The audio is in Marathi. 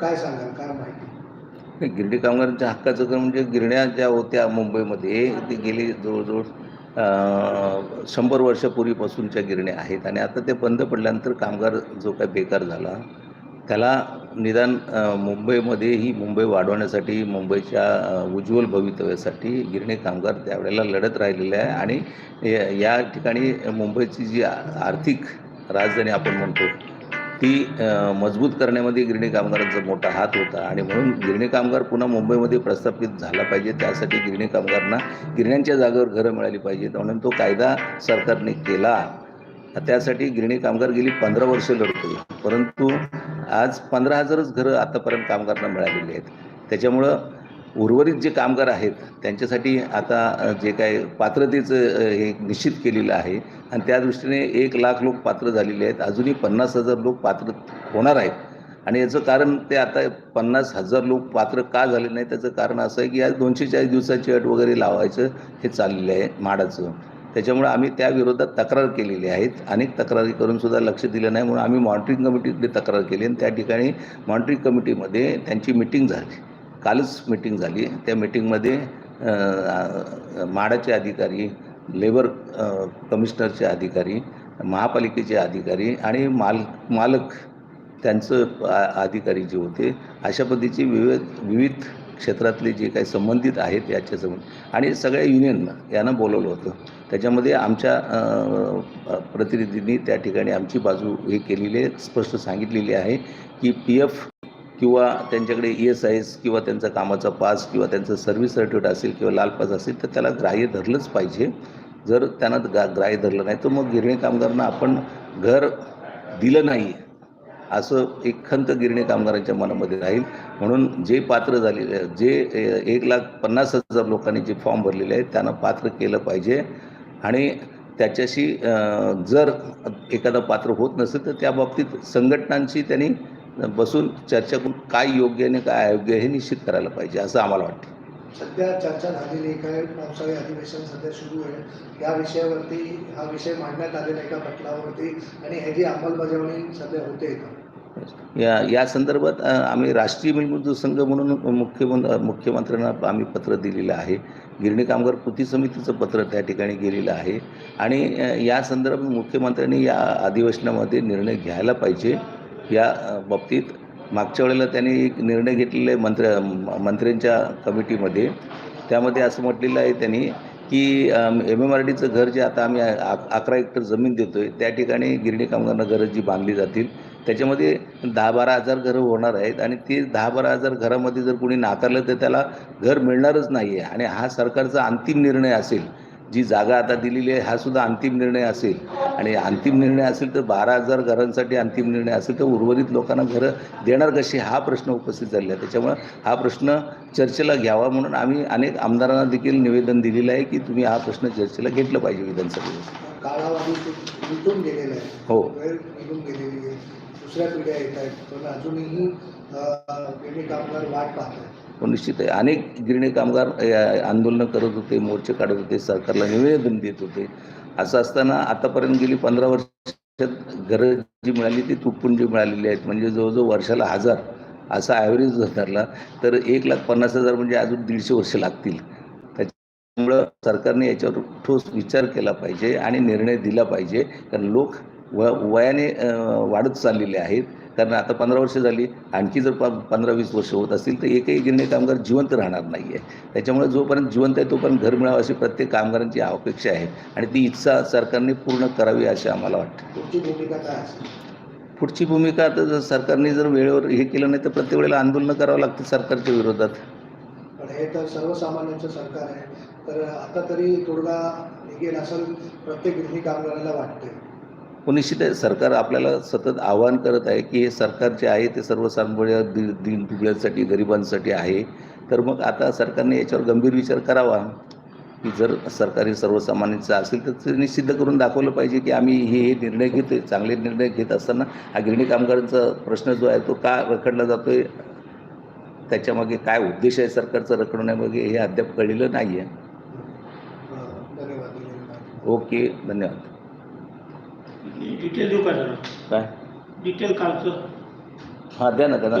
काय सांगाल काय माहिती? गिरणी कामगारांच्या हक्काचं कर म्हणजे गिरण्या ज्या होत्या मुंबईमध्ये ते गेली जवळजवळ शंभर वर्षापूर्वीपासूनच्या गिरण्या आहेत. आणि आता ते बंद पडल्यानंतर कामगार जो काय बेकार झाला त्याला निदान मुंबईमध्ये ही मुंबई वाढवण्यासाठी मुंबईच्या उज्ज्वल भवितव्यासाठी गिरणी कामगार त्यावेळेला लढत राहिलेले आहे. आणि या- ठिकाणी मुंबईची जी आर्थिक राजधानी आपण म्हणतो ती मजबूत करण्यामध्ये गिरणी कामगारांचा मोठा हात होता आणि म्हणून गिरणी कामगार पुन्हा मुंबईमध्ये प्रस्थापित झाला पाहिजे. त्यासाठी गिरणी कामगारांना गिरण्यांच्या जागेवर घरं मिळाली पाहिजेत. म्हणून तो कायदा सरकारने केला. त्यासाठी गिरणी कामगार गेली पंधरा वर्ष लढतो. परंतु आज पंधरा हजारच घरं आतापर्यंत कामगारांना मिळालेली आहेत. त्याच्यामुळं उर्वरित जे कामगार आहेत त्यांच्यासाठी आता जे काय पात्रतेचं हे निश्चित केलेलं आहे. आणि त्या दृष्टीने एक लाख लोक पात्र झालेले आहेत. अजूनही पन्नास हजार लोक पात्र होणार आहेत. आणि याचं कारण ते आता पन्नास हजार लोक पात्र का झाले नाही त्याचं कारण असं आहे की आज दोनशे चाळीस दिवसाची अट वगैरे लावायचं हे चाललेलं आहे माडाचं. त्याच्यामुळे आम्ही त्या विरोधात तक्रार केलेली आहेत. अनेक तक्रारी करून सुद्धा लक्ष दिलं नाही म्हणून आम्ही मॉनिटरिंग कमिटीकडे तक्रार केली आणि त्या ठिकाणी मॉनिटरिंग कमिटीमध्ये त्यांची मिटिंग झाली. कालच मिटिंग झाली. त्या मिटिंगमध्ये माडाचे अधिकारी लेबर कमिशनरचे अधिकारी महापालिकेचे अधिकारी आणि माल मालक त्यांचं अधिकारी जे होते अशा पद्धतीचे विविध विविध क्षेत्रातले जे काही संबंधित आहेत याच्या संबंध आणि सगळ्या युनियननं यानं बोलवलं होतं. त्याच्यामध्ये आमच्या प्रतिनिधींनी त्या ठिकाणी आमची बाजू हे केलेली आहे स्पष्ट सांगितलेली आहे की पी एफ किंवा त्यांच्याकडे ई एस आय एस किंवा त्यांचा कामाचा पास किंवा त्यांचं सर्व्हिस सर्टिफिकेट असेल किंवा लाल पास असेल तर त्याला ग्राह्य धरलंच पाहिजे. जर त्यांना गा ग्राह्य धरलं नाही तर मग गिरणी कामगारांना आपण घर दिलं नाही असं एक खंत गिरणी कामगारांच्या मनामध्ये राहील. म्हणून जे पात्र झालेले जे एक लाख पन्नास हजार लोकांनी जे फॉर्म भरलेले आहेत त्यांना पात्र केलं पाहिजे. आणि त्याच्याशी जर एखादा पात्र होत नसेल तर त्या बाबतीत संघटनांशी त्यांनी बसून चर्चा करून काय योग्य आणि काय अयोग्य हे निश्चित करायला पाहिजे असं आम्हाला वाटतं. सध्या चर्चा झालेली काय पावसाळी अधिवेशन सध्या सुरू आहे. या विषयावरती हा विषय मांडण्यात आलेला आहे का पटलावरती आणि ह्याची अंमलबजावणी सध्या होते का या या संदर्भात आम्ही राष्ट्रीय मजदूर संघ म्हणून मुख्यमंत मुख्यमंत्र्यांना आम्ही पत्र दिलेलं आहे. गिरणी कामगार कृती समितीचं पत्र त्या ठिकाणी गेलेलं आहे. आणि या संदर्भात मुख्यमंत्र्यांनी या अधिवेशनामध्ये निर्णय घ्यायला पाहिजे. या बाबतीत मागच्या वेळेला त्यांनी एक निर्णय घेतलेला आहे मंत्र मंत्र्यांच्या कमिटीमध्ये. त्यामध्ये असं म्हटलेलं आहे त्यांनी की एम एम आर डीचं घर जे आता आम्ही आ- अकरा हेक्टर जमीन देतो आहे त्या ठिकाणी गिरणी कामगारांना घरं जी बांधली जातील त्याच्यामध्ये दहा बारा हजार घरं होणार आहेत आणि ते दहा बारा हजार घरामध्ये जर कोणी नाकारलं तर त्याला घर मिळणारच नाही आहे आणि हा सरकारचा अंतिम निर्णय असेल जी जागा आता दिलेली आहे हा सुद्धा अंतिम निर्णय असेल. आणि अंतिम निर्णय असेल तर बारा हजार घरांसाठी अंतिम निर्णय असेल तर उर्वरित लोकांना घरं देणार कशी हा प्रश्न उपस्थित झालेला आहे. त्याच्यामुळं हा प्रश्न चर्चेला घ्यावा म्हणून आम्ही अनेक आमदारांना देखील निवेदन दिलेलं आहे की तुम्ही हा प्रश्न चर्चेला घेतलं पाहिजे विधानसभेत हो. वेळ निघून गेलेली आहे दुसऱ्या पिढ्या येत आहेत. पण अजूनही गिरणी कामगार वाट पाहत आहेत. हो, निश्चित आहे. अनेक गिरणी कामगार आंदोलनं करत होते मोर्चे काढत होते सरकारला निवेदन देत होते. असं असताना आतापर्यंत गेली पंधरा वर्षात घरं जी मिळाली ती तुटपून जी मिळालेली आहेत. म्हणजे जवळजवळ वर्षाला हजार असा ॲव्हरेज जर धरला तर एक लाख पन्नास हजार म्हणजे अजून दीडशे वर्ष लागतील. त्याच्यामुळं सरकारने याच्यावर ठोस विचार केला पाहिजे आणि निर्णय दिला पाहिजे. कारण लोक व वयाने वाढत चाललेले आहेत. कारण आता पंधरा वर्ष झाली. आणखी जर प पंधरा वीस वर्ष होत असतील तर एकही गिरणी कामगार जिवंत राहणार नाही आहे त्याच्यामुळे जोपर्यंत जिवंत आहे तोपर्यंत घर मिळावं अशी प्रत्येक कामगारांची अपेक्षा आहे. आणि ती इच्छा सरकारने पूर्ण करावी असे आम्हाला वाटतं. पुढची भूमिका आता जर सरकारने जर वेळेवर हे केलं नाही तर प्रत्येक वेळेला आंदोलनं करावं लागतं सरकारच्या विरोधात. पण हे तर सर्वसामान्यांचं सरकार आहे. तर आता तरी तोडगा निघेल असं प्रत्येक गृहिणी कामगाराला वाटतंय. पण निश्चित आहे सरकार आपल्याला सतत आवाहन करत आहे की हे सरकार जे आहे ते सर्वसामान्य दि दिन दुबळ्यांसाठी गरिबांसाठी आहे. तर मग आता सरकारने याच्यावर गंभीर विचार करावा की जर सरकारी सर्वसामान्यांचं असेल तर ते निश्चित करून दाखवलं पाहिजे की आम्ही हे हे निर्णय घेतोय चांगले निर्णय घेत असताना हा गिरणी कामगारांचा प्रश्न जो आहे तो का रखडला जातोय? त्याच्यामागे काय उद्देश आहे सरकारचा रखडण्यामागे हे अद्याप कळलेलं नाही आहे. ओके धन्यवाद. डिटेल देऊ का जरा? काय? डिटेल कालचं. हां द्या ना द्या ना